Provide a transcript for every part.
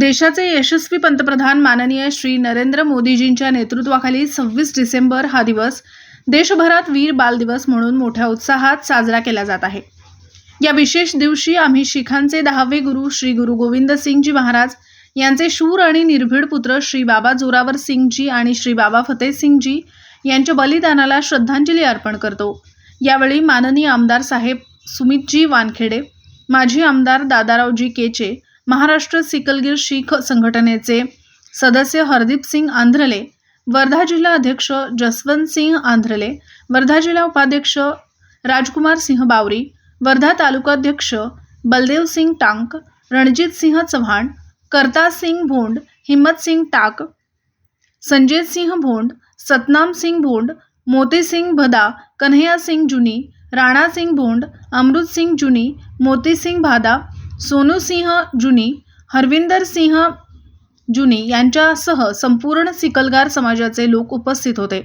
देशाचे यशस्वी पंतप्रधान माननीय श्री नरेंद्र मोदीजींच्या नेतृत्वाखाली सव्वीस डिसेंबर हा दिवस देशभरात वीर बाल दिवस म्हणून मोठ्या उत्साहात साजरा केला जात आहे. या विशेष दिवशी आम्ही शिखांचे दहावे गुरु श्री गुरु गोविंद सिंगजी महाराज यांचे शूर आणि निर्भीड पुत्र श्री बाबा जोरावर सिंगजी आणि श्री बाबा फतेह सिंगजी यांच्या बलिदानाला श्रद्धांजली अर्पण करतो. यावेळी माननीय आमदार साहेब सुमितजी वानखेडे माजी आमदार दादारावजी केचे महाराष्ट्र सिकलगीर शीख संघटनेचे सदस्य हरदीप सिंग आंध्रले वर्धा जिल्हा अध्यक्ष जसवंत सिंह आंध्रले वर्धा जिल्हा उपाध्यक्ष राजकुमार सिंह बावरी वर्धा तालुकाध्यक्ष बलदेव सिंग टांक रणजित सिंह चव्हाण करताज सिंग भोंड हिम्मत सिंग टाक संजय सिंह भोंड सतनाम सिंग भोंड मोती सिंग भदा कन्हैया सिंग जुनी राणा सिंग भोंड अमृत सिंग जुनी मोती सिंग भादा सोनू सिंह जुनी हरविंदर सिंह जुनी यांच्यासह संपूर्ण सिकलगार समाजाचे लोक उपस्थित होते.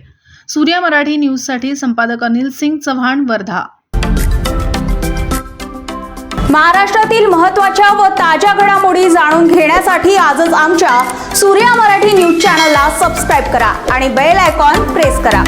सूर्या मराठी न्यूजसाठी संपादक अनिल सिंग चव्हाण वर्धा. महाराष्ट्रातील महत्त्वाच्या व ताज्या घडामोडी जाणून घेण्यासाठी आजच आमच्या सूर्या मराठी न्यूज चॅनलला सबस्क्राईब करा आणि बेल आयकॉन प्रेस करा.